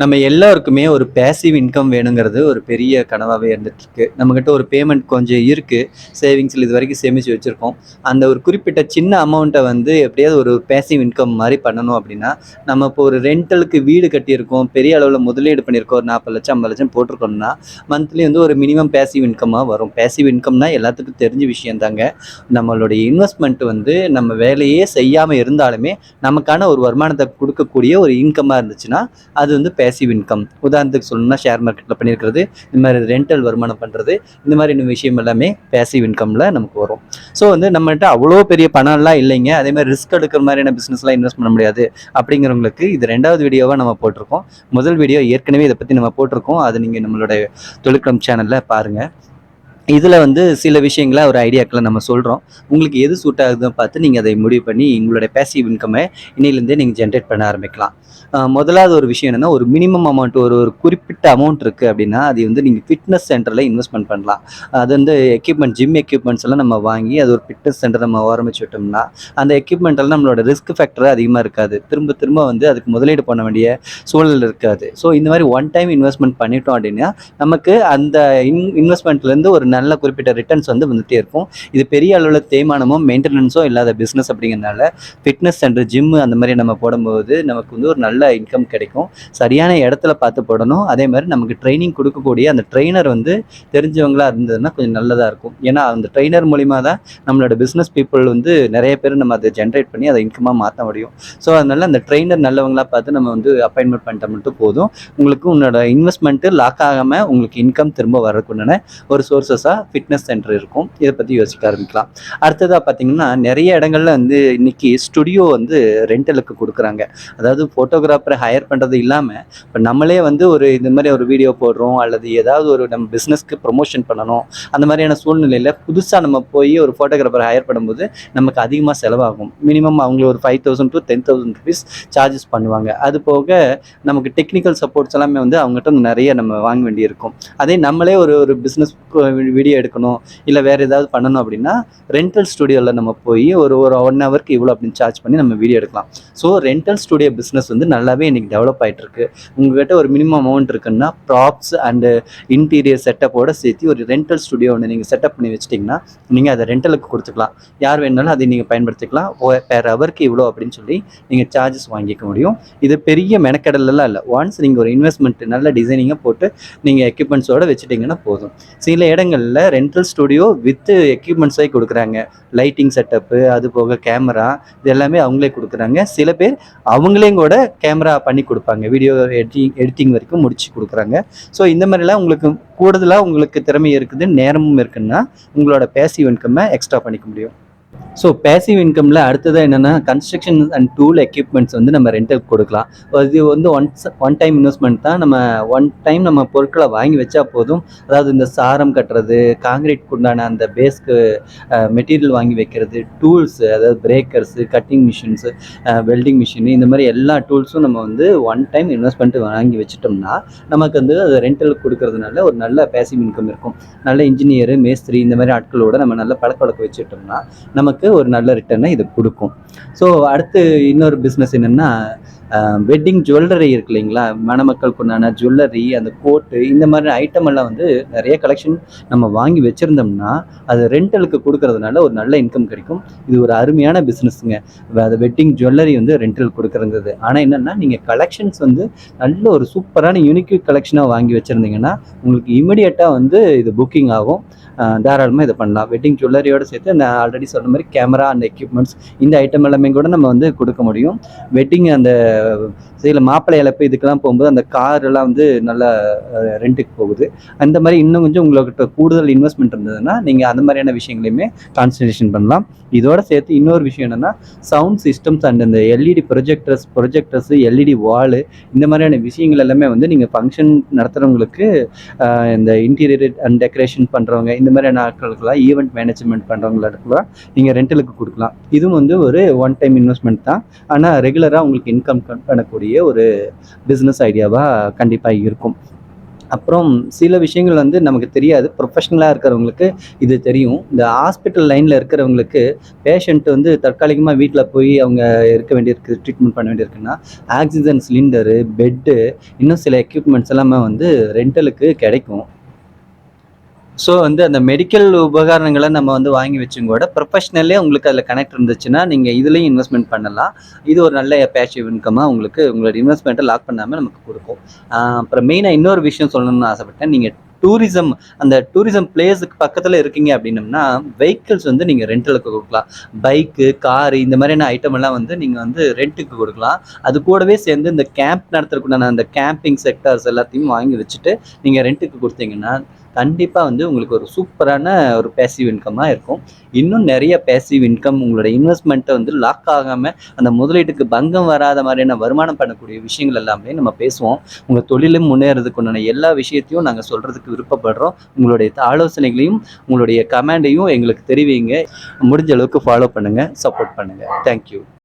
நம்ம எல்லாருக்குமே ஒரு பேசிவ் இன்கம் வேணுங்கிறது ஒரு பெரிய கனவாகவே இருந்துட்டுருக்கு. நம்மக்கிட்ட ஒரு பேமெண்ட் கொஞ்சம் இருக்குது சேவிங்ஸில் இது வரைக்கும் சேமித்து வச்சுருக்கோம். அந்த ஒரு குறிப்பிட்ட சின்ன அமௌண்ட்டை வந்து எப்படியாவது ஒரு பேசிவ் இன்கம் மாதிரி பண்ணணும் அப்படின்னா நம்ம இப்போ ஒரு ரெண்டலுக்கு வீடு கட்டியிருக்கோம் பெரிய அளவில் முதலீடு பண்ணியிருக்கோம் ஒரு நாற்பது லட்சம் ஐம்பது லட்சம் போட்டிருக்கோம்னா மந்த்லி வந்து ஒரு மினிமம் பேசிவ் இன்கமாக வரும். பேசிவ் இன்கம்னால் எல்லாத்துக்கும் தெரிஞ்ச விஷயம் தாங்க. நம்மளுடைய இன்வெஸ்ட்மெண்ட் வந்து நம்ம வேலையே செய்யாமல் இருந்தாலுமே நமக்கான ஒரு வருமானத்தை கொடுக்கக்கூடிய ஒரு இன்கமாக இருந்துச்சுன்னா அது வந்து பேசிவ் இன்கம் உதாரணத்துக்கு சொல்லணும்னா ஷேர் மார்க்கெட்டில் பண்ணியிருக்கிறது இந்த மாதிரி ரெண்டல் வருமானம் பண்ணுறது இந்த மாதிரி இன்னும் விஷயம் எல்லாமே பேசிவ் இன்கமில் நமக்கு வரும். ஸோ வந்து நம்மகிட்ட அவ்வளோ பெரிய பணம்லாம் இல்லைங்க. அதே மாதிரி ரிஸ்க் எடுக்கிற மாதிரியான பிஸ்னஸ்லாம் இன்வெஸ்ட் பண்ண முடியாது. அப்படிங்கிறவங்களுக்கு இது ரெண்டாவது வீடியோவாக நம்ம போட்டிருக்கோம். முதல் வீடியோ ஏற்கனவே இதை பற்றி நம்ம போட்டிருக்கோம். அது நீங்கள் நம்மளுடைய தொழிற்கம் சேனலில் பாருங்கள் இதில் வந்து சில விஷயங்களை ஒரு ஐடியாக்களை நம்ம சொல்கிறோம் உங்களுக்கு எது சூட் ஆகுதுன்னு பார்த்து நீங்கள் அதை முடிவு பண்ணி உங்களுடைய பேசிவ் இன்கம்மை இன்னிலேருந்தே நீங்கள் ஜென்ரேட் பண்ண ஆரம்பிக்கலாம். முதலாவது ஒரு விஷயம் என்னென்னா ஒரு மினிமம் அமௌண்ட் ஒரு ஒரு குறிப்பிட்ட அமௌண்ட் இருக்குது அப்படின்னா அது வந்து நீங்கள் ஃபிட்னஸ் சென்டரில் இன்வெஸ்ட்மெண்ட் பண்ணலாம். அது வந்து எக்யூப்மெண்ட் ஜிம் எக்யூப்மெண்ட்ஸ் எல்லாம் நம்ம வாங்கி அது ஒரு ஃபிட்னஸ் சென்டர் நம்ம ஆரம்பிச்சு விட்டோம்னா அந்த எக்யூப்மெண்ட்டெல்லாம் நம்மளோட ரிஸ்க் ஃபேக்டர் அதிகமாக இருக்காது. திரும்ப திரும்ப வந்து அதுக்கு முதலீடு பண்ண வேண்டிய சூழல் இருக்காது. ஸோ இந்த மாதிரி ஒன் டைம் இன்வெஸ்ட்மெண்ட் பண்ணிட்டோம் அப்படின்னா நமக்கு அந்த இன் இன்வெஸ்ட்மெண்ட்லேருந்து ஒரு நல்ல குறிப்பிட்ட ரிட்டர்ன்ஸ் வந்து வந்துட்டே இருக்கும். இது பெரிய அளவில் தேய்மானமும் மெயின்டெனன்ஸோ இல்லாத பிஸ்னஸ் அப்படிங்கிறதுனால ஃபிட்னஸ் சென்டர் ஜிம்மு அந்த மாதிரி நம்ம போடும்போது நமக்கு வந்து ஒரு நல்ல இன்கம் கிடைக்கும். சரியான இடத்துல பார்த்து போடணும். அதே மாதிரி நமக்கு ட்ரைனிங் கொடுக்கக்கூடிய அந்த ட்ரெயினர் வந்து தெரிஞ்சவங்களாக இருந்ததுன்னா கொஞ்சம் நல்லதாக இருக்கும். ஏன்னா அந்த ட்ரெயினர் மூலிமா தான் நம்மளோட பிஸ்னஸ் பீப்புள் வந்து நிறைய பேர் நம்ம அதை ஜென்ரேட் பண்ணி அதை இன்கமாக மாற்ற முடியும். ஸோ அதனால அந்த ட்ரெயினர் நல்லவங்களா பார்த்து நம்ம வந்து அப்பாயின்மெண்ட் பண்ணிட்டா மட்டும் போதும். உங்களுக்கு உன்னோட இன்வெஸ்ட்மெண்ட்டு லாக் ஆகாமல் உங்களுக்கு இன்கம் திரும்ப வரக்குண்டான ஒரு சோர்சஸாக ஃபிட்னஸ் சென்டர் இருக்கும். இதை பற்றி யோசிக்க ஆரம்பிக்கலாம். அடுத்ததாக பார்த்தீங்கன்னா நிறைய இடங்கள்ல வந்து இன்னைக்கு ஸ்டுடியோ வந்து ரெண்டலுக்கு கொடுக்குறாங்க. அதாவது ஃபோட்டோகிராஃபரை ஹையர் பண்ணுறது இல்லாமல் இப்போ நம்மளே வந்து ஒரு இந்த மாதிரி ஒரு வீடியோ போடுறோம் அல்லது ஏதாவது ஒரு நம்ம பிஸ்னஸ்க்கு ப்ரொமோஷன் பண்ணணும் அந்த மாதிரியான சூழ்நிலையில் புதுசாக நம்ம போய் ஒரு ஃபோட்டோகிராஃபர் ஹையர் பண்ணும்போது நமக்கு அதிகமாக செலவாகும். மினிமம் அவங்க ஒரு five thousand to ten thousand rupees charges பண்ணுவாங்க. அது போக நமக்கு டெக்னிக்கல் சப்போர்ட்ஸ் எல்லாமே வந்து அவங்ககிட்ட நிறைய நம்ம வாங்க வேண்டியிருக்கும். அதே நம்மளே ஒரு ஒரு பிஸ்னஸ் வீடியோ எடுக்கணும் இல்லை வேறு ஏதாவது பண்ணணும் அப்படின்னா ரெண்டல் ஸ்டுடியோவில் நம்ம போய் ஒரு ஒரு ஒன் ஹவருக்கு இவ்வளோ அப்படின்னு சார்ஜ் பண்ணி நம்ம வீடியோ எடுக்கலாம். ஸோ ரெண்டல் ஸ்டுடியோ பிஸ்னஸ் வந்து நல்லாவே இன்றைக்கி டெவலப் ஆகிட்டுருக்கு உங்கள்கிட்ட ஒரு மினிமம் அமௌண்ட் இருக்குன்னா ப்ராப்ஸ் அண்டு இன்டீரியர் செட்டப்போட சேர்த்து ஒரு ரெண்டல் ஸ்டுடியோ ஒன்று நீங்கள் செட்டப் பண்ணி வச்சிட்டிங்கன்னா நீங்கள் அதை ரெண்டலுக்கு கொடுத்துக்கலாம். யார் வேணாலும் அதை நீங்கள் பயன்படுத்திக்கலாம். பேர் ஹவருக்கு இவ்வளோ அப்படின்னு சொல்லி நீங்கள் சார்ஜஸ் வாங்கிக்க முடியும். இது பெரிய மெனக்கடல்லாம் இல்லை. ஒன்ஸ் நீங்கள் ஒரு இன்வெஸ்ட்மெண்ட் நல்ல டிசைனிங்காக போட்டு நீங்கள் எக்யூப்மெண்ட்ஸோடு வச்சுட்டிங்கன்னா போதும். சில இடங்கள் இடங்களில் ரெண்டல் ஸ்டுடியோ வித் எக்யூப்மெண்ட்ஸே கொடுக்குறாங்க. லைட்டிங் செட்டப்பு அது போக கேமரா இது எல்லாமே அவங்களே கொடுக்குறாங்க. சில பேர் அவங்களையும் கூட கேமரா பண்ணி கொடுப்பாங்க. வீடியோ எடிட்டிங் எடிட்டிங் வரைக்கும் முடிச்சு கொடுக்குறாங்க. ஸோ இந்த மாதிரிலாம் உங்களுக்கு கூடுதலாக உங்களுக்கு திறமை இருக்குது நேரமும் இருக்குன்னா உங்களோட பேசிவ் இன்கம்மை எக்ஸ்ட்ரா பண்ணிக்க முடியும். ஸோ பேசிவ் இன்கமில் அடுத்ததாக என்னென்னா கன்ஸ்ட்ரக்ஷன் அண்ட் டூல் எக்யூப்மெண்ட்ஸ் வந்து நம்ம ரெண்டலுக்கு கொடுக்கலாம். அது வந்து ஒன்ஸ் ஒன் டைம் இன்வெஸ்ட்மெண்ட் தான் நம்ம ஒன் டைம் நம்ம பொருட்களை வாங்கி வச்சா போதும். அதாவது இந்த சாரம் கட்டுறது காங்கிரீட் உண்டான அந்த பேஸ்க்கு மெட்டீரியல் வாங்கி வைக்கிறது டூல்ஸு அதாவது breakers cutting machines welding machine இந்த மாதிரி எல்லா டூல்ஸும் நம்ம வந்து ஒன் டைம் இன்வெஸ்ட்மெண்ட் வாங்கி வச்சுட்டோம்னா நமக்கு வந்து அது ரெண்டலுக்கு கொடுக்கறதுனால ஒரு நல்ல பேசிவ் இன்கம் இருக்கும். நல்ல இன்ஜினியர் மேஸ்திரி இந்த மாதிரி ஆட்களோட நம்ம நல்ல பழக்க வச்சுட்டோம்னா நமக்கு ஒரு நல்ல ரிட்டர்னை இது கொடுக்கும். ஸோ அடுத்து இன்னொரு பிஸ்னஸ் என்னென்னா வெட்டிங் ஜுவல்லரி இருக்கு இல்லைங்களா? மணமக்களுக்குண்டான ஜுவல்லரி அந்த கோட்டு இந்த மாதிரி ஐட்டம் எல்லாம் வந்து நிறைய கலெக்ஷன் நம்ம வாங்கி வச்சுருந்தோம்னா அது ரெண்டலுக்கு கொடுக்கறதுனால ஒரு நல்ல இன்கம் கிடைக்கும். இது ஒரு அருமையான பிஸ்னஸ்ங்க அது வெட்டிங் ஜுவல்லரி வந்து ரெண்டல் கொடுக்கறது ஆனால் என்னென்னா நீங்கள் கலெக்ஷன்ஸ் வந்து நல்ல ஒரு சூப்பரான யூனிக் கலெக்ஷனாக வாங்கி வச்சுருந்தீங்கன்னா உங்களுக்கு இமிடியேட்டாக வந்து இது புக்கிங் ஆகும். தாராளமாக இதை பண்ணலாம். வெட்டிங் ஜுவல்லரியோட சேர்த்து நான் ஆல்ரெடி சொன்ன மாதிரி கேமரா அண்ட் எக்யூப்மெண்ட்ஸ் இந்த ஐட்டம் எல்லாமே கூட நம்ம வந்து கொடுக்க முடியும். வெட்டிங் அந்த சில மாப்பிள்ளை இழப்பு இதுக்கெல்லாம் போகும்போது அந்த கார் எல்லாம் வந்து நல்லா ரெண்ட்டுக்கு போகுது. அந்த மாதிரி இன்னும் கொஞ்சம் உங்கள்கிட்ட கூடுதல் இன்வெஸ்ட்மெண்ட் இருந்ததுன்னா நீங்கள் அந்த மாதிரியான விஷயங்களையுமே கான்சன்ட்ரேஷன் பண்ணலாம். இதோட சேர்த்து இன்னொரு விஷயம் என்னென்னா சவுண்ட் சிஸ்டம்ஸ் அண்ட் இந்த LED projectors projectors LED wall இந்த மாதிரியான விஷயங்கள் எல்லாமே வந்து நீங்கள் ஃபங்க்ஷன் நடத்துகிறவங்களுக்கு இந்த இன்டீரியர் அண்ட் டெக்கரேஷன் பண்ணுறவங்க இந்த மாதிரியான ஆட்களுக்கெல்லாம் ஈவெண்ட் மேனேஜ்மெண்ட் பண்ணுறவங்களுக்குலாம் நீங்கள் ரெண்டலுக்கு கொடுக்கலாம். இதுவும் வந்து ஒரு ஒன் டைம் இன்வெஸ்ட்மெண்ட் தான். ஆனால் ரெகுலராக உங்களுக்கு இன்கம் பண்ணக்கூடிய ஒரு பிஸ்னஸ் ஐடியாவாக கண்டிப்பாக இருக்கும். அப்புறம் சில விஷயங்கள் வந்து நமக்கு தெரியாது. ப்ரொஃபஷ்னலாக இருக்கிறவங்களுக்கு இது தெரியும். இந்த ஹாஸ்பிட்டல் லைனில் இருக்கிறவங்களுக்கு பேஷண்ட் வந்து தற்காலிகமாக வீட்டில் போய் அவங்க இருக்க வேண்டியிருக்கு ட்ரீட்மெண்ட் பண்ண வேண்டியிருக்குன்னா ஆக்சிஜன் சிலிண்டரு பெட்டு இன்னும் சில எக்யூப்மெண்ட்ஸ் எல்லாமே வந்து ரெண்டலுக்கு கிடைக்கும். ஸோ வந்து அந்த மெடிக்கல் உபகரணங்களை நம்ம வந்து வாங்கி வச்சுங்க கூட ப்ரொஃபஷ்னலே உங்களுக்கு அதில் கனெக்ட் இருந்துச்சுன்னா நீங்கள் இதுலேயும் இன்வெஸ்ட்மெண்ட் பண்ணலாம். இது ஒரு நல்ல பேசிவ் இன்கமாக உங்களுக்கு உங்களோட இன்வெஸ்ட்மெண்ட்டை லாக் பண்ணாமல் நமக்கு கொடுக்கும். அப்புறம் மெயினாக இன்னொரு விஷயம் சொல்லணும்னு ஆசைப்பட்டேன். நீங்கள் டூரிசம் அந்த டூரிசம் பிளேஸுக்கு பக்கத்தில் இருக்கீங்க அப்படின்னம்னா வெஹிக்கிள்ஸ் வந்து நீங்கள் ரெண்டலுக்கு கொடுக்கலாம். பைக்கு காரு இந்த மாதிரியான ஐட்டம் எல்லாம் வந்து நீங்கள் வந்து ரெண்ட்டுக்கு கொடுக்கலாம். அது கூடவே சேர்ந்து இந்த கேம்ப் நடத்துறதுக்குண்டான அந்த கேம்பிங் செக்டர்ஸ் எல்லாத்தையும் வாங்கி வச்சுட்டு நீங்கள் ரெண்ட்டுக்கு கொடுத்தீங்கன்னா கண்டிப்பாக வந்து உங்களுக்கு ஒரு சூப்பரான ஒரு பேசிவ் இன்கமாக இருக்கும். இன்னும் நிறைய பேசிவ் இன்கம் உங்களோட இன்வெஸ்ட்மெண்ட்டை வந்து லாக் ஆகாமல் அந்த முதலீட்டுக்கு பங்கம் வராத மாதிரியான வருமானம் பண்ணக்கூடிய விஷயங்கள் எல்லாமே நம்ம பேசுவோம். உங்கள் தொழிலும் முன்னேறதுக்கு உண்டான எல்லா விஷயத்தையும் நாங்கள் சொல்கிறதுக்கு விருப்பப்படுறோம். உங்களுடைய ஆலோசனைகளையும் உங்களுடைய கமெண்டையும் எங்களுக்கு தெரிவிங்க. முடிஞ்ச அளவுக்கு ஃபாலோ பண்ணுங்கள் சப்போர்ட் பண்ணுங்கள் தேங்க்யூ